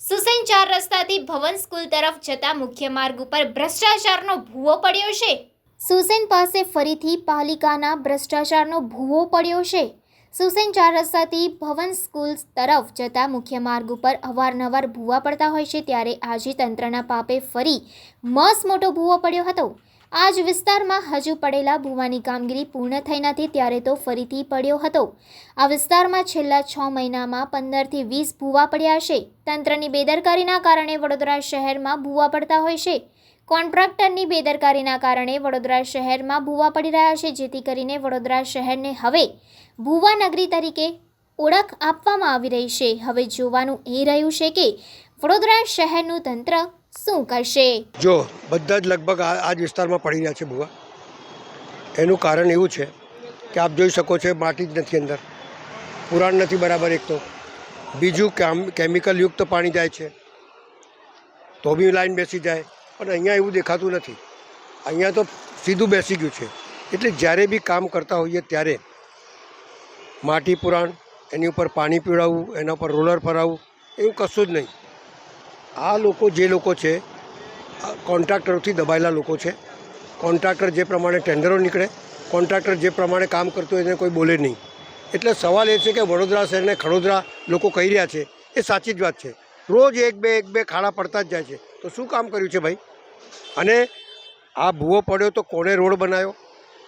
સુસેન ચાર રસ્તાથી ભવન સ્કૂલ તરફ જતા મુખ્ય માર્ગ ઉપર ભ્રષ્ટાચારનો ભૂવો પડ્યો છે. સુસેન પાસે ફરીથી પાલિકાના ભ્રષ્ટાચારનો ભૂવો પડ્યો છે. સુસેન ચાર રસ્તાથી ભવન સ્કૂલ તરફ જતા મુખ્ય માર્ગ ઉપર અવારનવાર ભૂવા પડતા હોય છે, ત્યારે આજે તંત્રના પાપે ફરી મસ મોટો ભૂવો પડ્યો હતો. આ જ વિસ્તારમાં હજુ પડેલા ભૂવાની કામગીરી પૂર્ણ થઈ નથી ત્યારે તો ફરીથી પડ્યો હતો. આ વિસ્તારમાં છેલ્લા છ મહિનામાં પંદરથી વીસ ભૂવા પડ્યા છે તંત્રની બેદરકારીના કારણે વડોદરા શહેરમાં ભૂવા પડતા હોય છે. કોન્ટ્રાક્ટરની બેદરકારીના કારણે વડોદરા શહેરમાં ભૂવા પડી રહ્યા છે, જેથી કરીને વડોદરા શહેરને હવે ભૂવા નગરી તરીકે ઓળખ આપવામાં આવી રહી છે. હવે જોવાનું એ રહ્યું છે કે વડોદરા શહેરનું તંત્ર શું કરશે? જો, બધા જ લગભગ આ જ વિસ્તારમાં પડી રહ્યા છે ભૂવા. એનું કારણ એવું છે કે આપ જોઈ શકો છો માટી જ નથી અંદર. પુરાણ નથી બરાબર એક તો. બીજું કેમિકલ યુક્ત પાણી જાય છે. તો બી લાઈન બેસી જાય. પણ અહીંયા એવું દેખાતું નથી. અહીંયા તો સીધું બેસી ગયું છે. એટલે જ્યારે બી કામ કરતા હોઈએ ત્યારે માટી પુરાણ, એની ઉપર પાણી પીવડાવવું, એના ઉપર રોલર ફરાવવું, એવું કશું જ નહીં. આ લોકો જે લોકો છે કોન્ટ્રાક્ટરોથી દબાયેલા લોકો છે. કોન્ટ્રાક્ટર જે પ્રમાણે ટેન્ડરો નીકળે, કોન્ટ્રાક્ટર જે પ્રમાણે કામ કરતું હોય એને કોઈ બોલે નહીં. એટલે સવાલ એ છે કે વડોદરા શહેરને ખડોદરા લોકો કહી રહ્યા છે, એ સાચી જ વાત છે. રોજ એક બે એક બે ખાડા પડતા જ જાય છે. તો શું કામ કર્યું છે ભાઈ? અને આ ભૂવો પડ્યો તો કોને રોડ બનાવ્યો?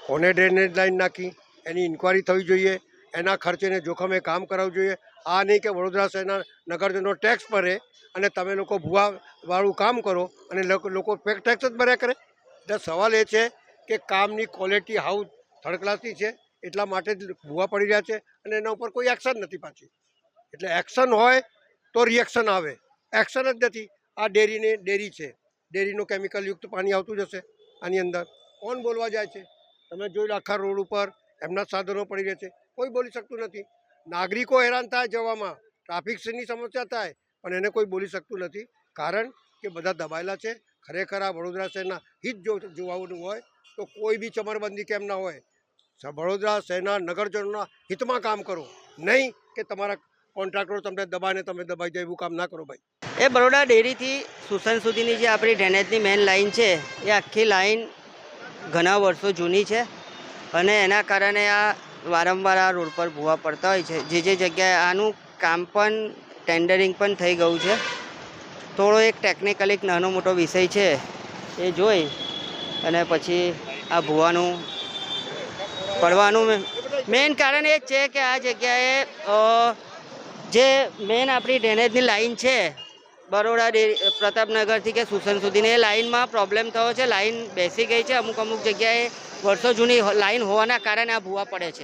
કોને ડ્રેનેજ લાઇન નાખી? એની ઇન્કવાયરી થવી જોઈએ. એના ખર્ચેને જોખમે કામ કરાવવું જોઈએ. આ નહીં કે વડોદરા શહેરના નગરજનો ટેક્સ ભરે અને તમે લોકો ભૂવાવાળું કામ કરો અને લોકો ટેક્સ જ ભર્યા કરે. એટલે સવાલ એ છે કે કામની ક્વોલિટી હાઉ થર્ડ ક્લાસની છે, એટલા માટે જ ભૂવા પડી રહ્યા છે અને એના ઉપર કોઈ એક્શન નથી પાછી. એટલે એક્શન હોય તો રિએક્શન આવે. એક્શન જ નથી. આ ડેરીને, ડેરી છે. ડેરીનું કેમિકલયુક્ત પાણી આવતું જશે આની અંદર. કોણ બોલવા જાય છે? તમે જોઈ આખા રોડ ઉપર એમના સાધનો પડી રહ્યા છે. કોઈ બોલી શકતું નથી. નાગરિકો હેરાન થાય જવામાં. ટ્રાફિકની સમસ્યા થાય, પણ એને કોઈ બોલી શકતું નથી. કારણ કે બધા દબાયેલા છે. ખરેખર આ વડોદરા શહેરના હિત જો જોવાનું હોય, તો કોઈ બી ચમરબંધી કેમ ના હોય. વડોદરા શહેરના નગરજનોના હિતમાં કામ કરો. નહીં કે તમારા કોન્ટ્રાક્ટરો તમને દબાઈને તમે દબાઈ જાય એવું કામ ના કરો ભાઈ. એ બરોડા ડેરીથી સુસન સુધીની જે આપણી ડ્રેનેજની મેઇન લાઇન છે, એ આખી લાઈન ઘણા વર્ષો જૂની છે. અને એના કારણે આ વારંવાર આ રોડ પર ભૂવા પડતા હોય છે. જે જે જગ્યાએ આનું કામ પણ ટેન્ડરિંગ પણ થઈ ગયું છે. થોડો એક ટેકનિકલી એક નાનો મોટો વિષય છે એ જોઈ અને પછી આ ભૂવાનું પડવાનું મેઇન કારણ એ છે કે આ જગ્યાએ જે મેઇન આપણી ડ્રેનેજની લાઈન છે, બરોડા પ્રતાપનગરથી કે સુસન સુધીની, એ લાઈનમાં પ્રોબ્લેમ થયો છે. લાઈન બેસી ગઈ છે. અમુક અમુક જગ્યાએ વર્ષો જૂની લાઈન હોવાના કારણે આ ભૂવા પડે છે.